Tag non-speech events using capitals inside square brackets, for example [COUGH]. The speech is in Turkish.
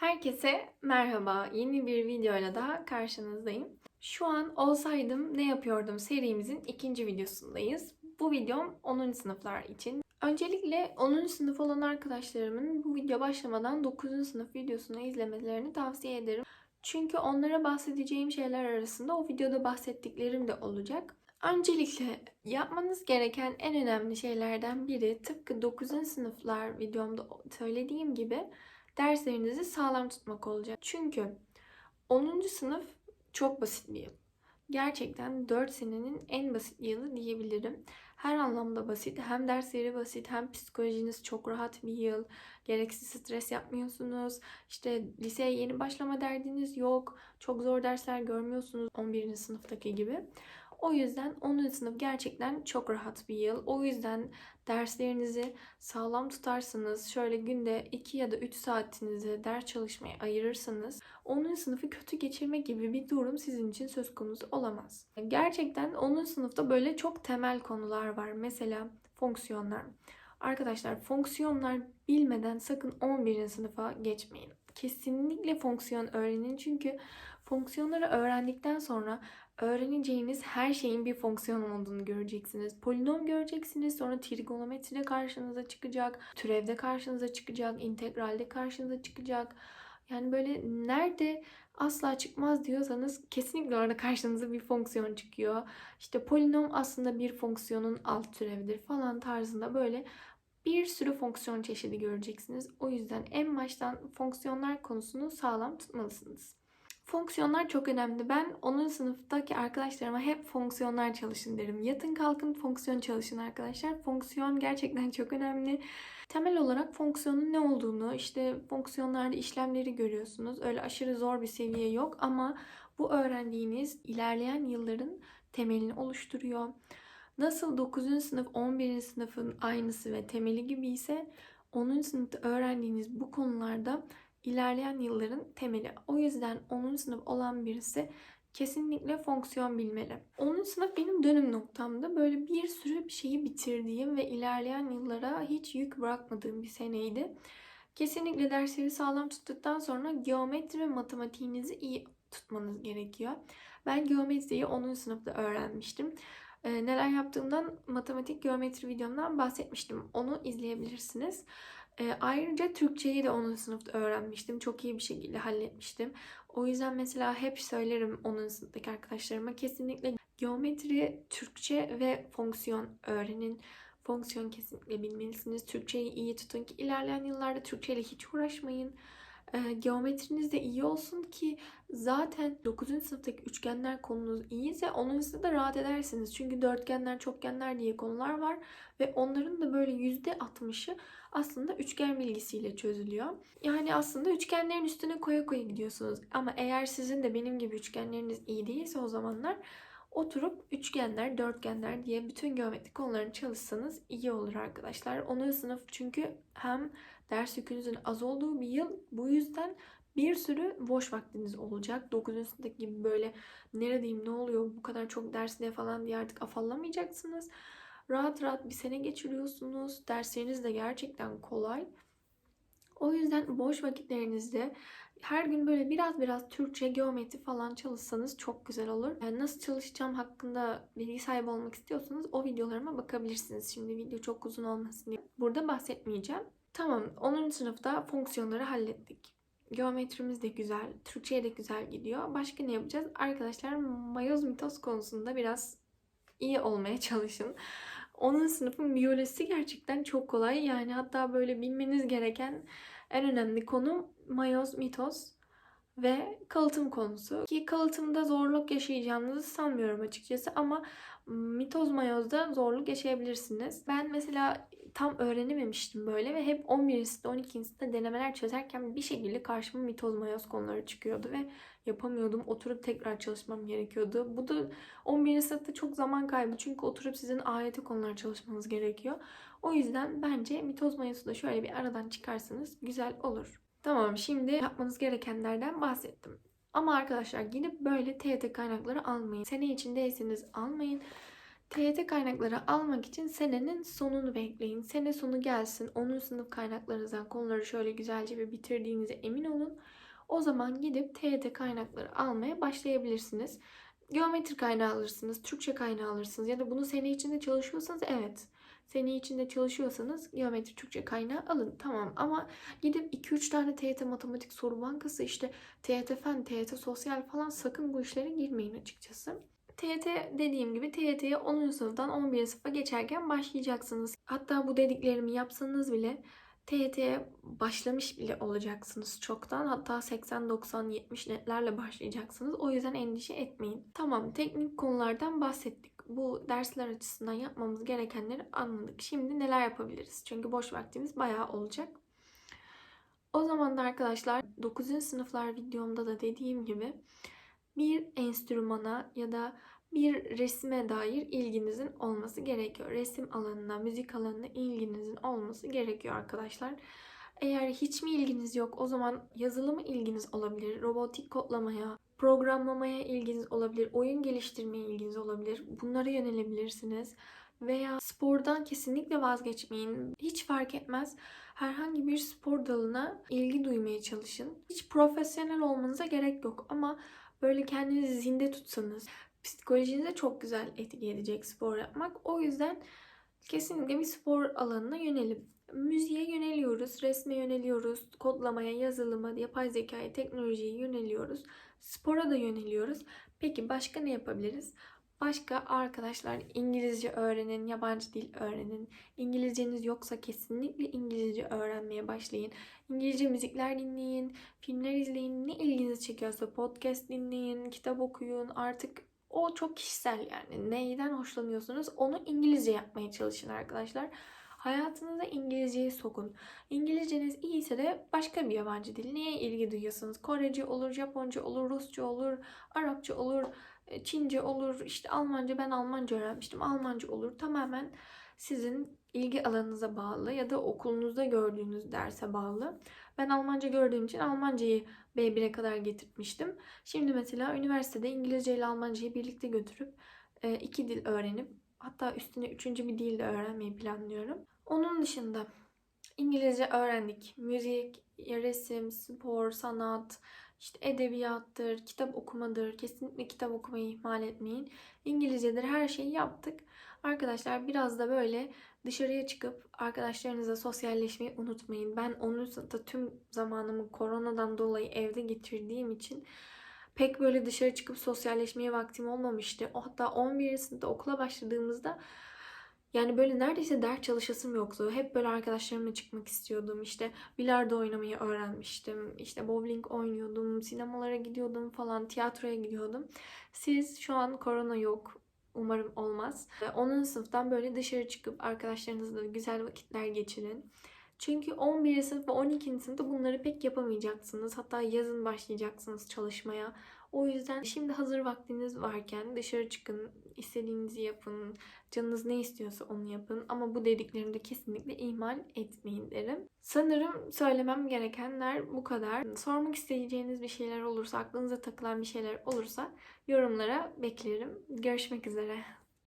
Herkese merhaba. Yeni bir videoyla daha karşınızdayım. Şu an Olsaydım Ne Yapıyordum serimizin ikinci videosundayız. Bu videom 10. sınıflar için. Öncelikle 10. sınıf olan arkadaşlarımın bu video başlamadan 9. sınıf videosunu izlemelerini tavsiye ederim. Çünkü onlara bahsedeceğim şeyler arasında o videoda bahsettiklerim de olacak. Öncelikle yapmanız gereken en önemli şeylerden biri tıpkı 9. sınıflar videomda söylediğim gibi derslerinizi sağlam tutmak olacak. Çünkü 10. sınıf çok basit bir yıl. Gerçekten 4 senenin en basit yılı diyebilirim. Her anlamda basit. Hem dersleri basit hem psikolojiniz çok rahat bir yıl. Gereksiz stres yapmıyorsunuz. İşte liseye yeni başlama derdiniz yok. Çok zor dersler görmüyorsunuz 11. sınıftaki gibi. O yüzden 10. sınıf gerçekten çok rahat bir yıl. O yüzden derslerinizi sağlam tutarsanız, şöyle günde 2 ya da 3 saatinizi ders çalışmaya ayırırsanız 10. sınıfı kötü geçirme gibi bir durum sizin için söz konusu olamaz. Gerçekten 10. sınıfta böyle çok temel konular var. Mesela fonksiyonlar. Arkadaşlar fonksiyonlar bilmeden sakın 11. sınıfa geçmeyin. Kesinlikle fonksiyon öğrenin çünkü fonksiyonları öğrendikten sonra öğreneceğiniz her şeyin bir fonksiyon olduğunu göreceksiniz. Polinom göreceksiniz, sonra trigonometride karşınıza çıkacak, türevde karşınıza çıkacak, integralde karşınıza çıkacak. Yani böyle nerede asla çıkmaz diyorsanız kesinlikle orada karşınıza bir fonksiyon çıkıyor. İşte polinom aslında bir fonksiyonun alt türevidir falan tarzında böyle bir sürü fonksiyon çeşidi göreceksiniz. O yüzden en baştan fonksiyonlar konusunu sağlam tutmalısınız. Fonksiyonlar çok önemli. Ben 10. sınıftaki arkadaşlarıma hep fonksiyonlar çalışın derim. Yatın kalkın fonksiyon çalışın arkadaşlar. Fonksiyon gerçekten [LAUGHS] çok önemli. Temel olarak fonksiyonun ne olduğunu, işte fonksiyonlarda işlemleri görüyorsunuz. Öyle aşırı zor bir seviye yok ama bu öğrendiğiniz ilerleyen yılların temelini oluşturuyor. Nasıl 9. sınıf 11. sınıfın aynısı ve temeli gibi ise 10. sınıfta öğrendiğiniz bu konularda ilerleyen yılların temeli. O yüzden 10. sınıf olan birisi kesinlikle fonksiyon bilmeli. 10. sınıf benim dönüm noktamda böyle bir sürü bir şeyi bitirdiğim ve ilerleyen yıllara hiç yük bırakmadığım bir seneydi. Kesinlikle dersleri sağlam tuttuktan sonra geometri ve matematiğinizi iyi tutmanız gerekiyor. Ben geometriyi 10. sınıfta öğrenmiştim. Ee, neler yaptığımdan matematik geometri videomdan bahsetmiştim. Onu izleyebilirsiniz. E, ayrıca Türkçeyi de 10. sınıfta öğrenmiştim. Çok iyi bir şekilde halletmiştim. O yüzden mesela hep söylerim 10. sınıftaki arkadaşlarıma kesinlikle geometri, Türkçe ve fonksiyon öğrenin. Fonksiyon kesinlikle bilmelisiniz. Türkçeyi iyi tutun ki ilerleyen yıllarda Türkçe ile hiç uğraşmayın. E, geometriniz de iyi olsun ki zaten 9. sınıftaki üçgenler konunuz iyiyse 10. sınıfta rahat edersiniz. Çünkü dörtgenler, çokgenler diye konular var ve onların da böyle %60'ı aslında üçgen bilgisiyle çözülüyor. Yani aslında üçgenlerin üstüne koya koya gidiyorsunuz. Ama eğer sizin de benim gibi üçgenleriniz iyi değilse o zamanlar oturup üçgenler, dörtgenler diye bütün geometri konularını çalışsanız iyi olur arkadaşlar. 10. sınıf çünkü hem ders yükünüzün az olduğu bir yıl. Bu yüzden bir sürü boş vaktiniz olacak. 9. sınıftaki gibi böyle neredeyim ne oluyor bu kadar çok ders ne falan diye artık afallamayacaksınız. Rahat rahat bir sene geçiriyorsunuz. Dersleriniz de gerçekten kolay. O yüzden boş vakitlerinizde her gün böyle biraz biraz Türkçe, geometri falan çalışsanız çok güzel olur. Yani nasıl çalışacağım hakkında bilgi sahibi olmak istiyorsanız o videolarıma bakabilirsiniz. Şimdi video çok uzun olmasın diye. Burada bahsetmeyeceğim. Tamam 10. sınıfta fonksiyonları hallettik. Geometrimiz de güzel, Türkçe'ye de güzel gidiyor. Başka ne yapacağız? Arkadaşlar mayoz mitoz konusunda biraz iyi olmaya [LAUGHS] çalışın. 10. sınıfın biyolojisi gerçekten çok kolay. Yani hatta böyle bilmeniz gereken en önemli konu mayoz, mitoz ve kalıtım konusu. Ki kalıtımda zorluk yaşayacağınızı sanmıyorum açıkçası ama mitoz mayozda zorluk yaşayabilirsiniz. Ben mesela tam öğrenememiştim böyle ve hep 11. sınıfta 12. sınıfta denemeler çözerken bir şekilde karşıma mitoz mayoz konuları çıkıyordu ve yapamıyordum. Oturup tekrar çalışmam gerekiyordu. Bu da 11. sınıfta çok zaman kaybı çünkü oturup sizin AYT konuları çalışmanız gerekiyor. O yüzden bence mitoz mayozu da şöyle bir aradan çıkarsanız güzel olur. Tamam şimdi yapmanız gerekenlerden bahsettim. Ama arkadaşlar gidip böyle TYT kaynakları almayın. Sene içindeyseniz almayın. TYT kaynakları almak için senenin sonunu bekleyin. Sene sonu gelsin. 10. sınıf kaynaklarınızdan konuları şöyle güzelce bir bitirdiğinize emin olun. O zaman gidip TYT kaynakları almaya başlayabilirsiniz. Geometri kaynağı alırsınız, Türkçe kaynağı alırsınız ya da bunu sene içinde çalışıyorsanız evet. Sene içinde çalışıyorsanız geometri Türkçe kaynağı alın tamam ama gidip 2-3 tane TYT matematik soru bankası işte TYT fen, TYT sosyal falan sakın bu işlere girmeyin açıkçası. TYT dediğim gibi TYT'ye 10. sınıftan 11. sınıfa geçerken başlayacaksınız. Hatta bu dediklerimi yapsanız bile TYT'ye başlamış bile olacaksınız çoktan. Hatta 80, 90, 70 netlerle başlayacaksınız. O yüzden endişe etmeyin. Tamam teknik konulardan bahsettik. Bu dersler açısından yapmamız gerekenleri anladık. Şimdi neler yapabiliriz? Çünkü boş vaktimiz bayağı olacak. O zaman da arkadaşlar 9. sınıflar videomda da dediğim gibi bir enstrümana ya da bir resme dair ilginizin olması gerekiyor. Resim alanına, müzik alanına ilginizin olması gerekiyor arkadaşlar. Eğer hiç mi ilginiz yok o zaman yazılımı ilginiz olabilir. Robotik kodlamaya, programlamaya ilginiz olabilir. Oyun geliştirmeye ilginiz olabilir. Bunlara yönelebilirsiniz. Veya spordan kesinlikle vazgeçmeyin. Hiç fark etmez. Herhangi bir spor dalına ilgi duymaya çalışın. Hiç profesyonel olmanıza gerek yok ama böyle kendinizi zinde tutsanız, psikolojinize çok güzel etki edecek spor yapmak. O yüzden kesinlikle bir spor alanına yönelip müziğe yöneliyoruz, resme yöneliyoruz, kodlamaya, yazılıma, yapay zekaya, teknolojiye yöneliyoruz. Spora da yöneliyoruz. Peki başka ne yapabiliriz? Başka arkadaşlar İngilizce öğrenin, yabancı dil öğrenin. İngilizceniz yoksa kesinlikle İngilizce öğrenmeye başlayın. İngilizce müzikler dinleyin, filmler izleyin, ne ilginizi çekiyorsa podcast dinleyin, kitap okuyun. Artık o çok kişisel yani. Neyden hoşlanıyorsunuz onu İngilizce yapmaya çalışın arkadaşlar. Hayatınıza İngilizceyi sokun. İngilizceniz iyiyse de başka bir yabancı dil. Neye ilgi duyuyorsunuz? Korece olur, Japonca olur, Rusça olur, Arapça olur, Çince olur, işte Almanca. Ben Almanca öğrenmiştim. Almanca olur. Tamamen sizin ilgi alanınıza bağlı ya da okulunuzda gördüğünüz derse bağlı. Ben Almanca gördüğüm için Almancayı B1'e kadar getirtmiştim. Şimdi mesela üniversitede İngilizce ile Almancayı birlikte götürüp e, iki dil öğrenip hatta üstüne üçüncü bir dil de öğrenmeyi planlıyorum. Onun dışında İngilizce öğrendik. Müzik, resim, spor, sanat, işte edebiyattır, kitap okumadır. Kesinlikle kitap okumayı ihmal etmeyin. İngilizcedir her şeyi yaptık. Arkadaşlar biraz da böyle dışarıya çıkıp arkadaşlarınızla sosyalleşmeyi unutmayın. Ben 10. sınıfta tüm zamanımı koronadan dolayı evde geçirdiğim için pek böyle dışarı çıkıp sosyalleşmeye vaktim olmamıştı. Hatta 11. sınıfta okula başladığımızda yani böyle neredeyse ders çalışasım yoktu. Hep böyle arkadaşlarımla çıkmak istiyordum. İşte bilardo oynamayı öğrenmiştim. İşte bowling oynuyordum. Sinemalara gidiyordum falan. Tiyatroya gidiyordum. Siz şu an korona yok. Umarım olmaz. 10. sınıftan böyle dışarı çıkıp arkadaşlarınızla güzel vakitler geçirin. Çünkü 11. sınıf ve 12. sınıfta bunları pek yapamayacaksınız. Hatta yazın başlayacaksınız çalışmaya. O yüzden şimdi hazır vaktiniz varken dışarı çıkın, istediğinizi yapın, canınız ne istiyorsa onu yapın. Ama bu dediklerimi de kesinlikle ihmal etmeyin derim. Sanırım söylemem gerekenler bu kadar. Sormak isteyeceğiniz bir şeyler olursa, aklınıza takılan bir şeyler olursa yorumlara beklerim. Görüşmek üzere.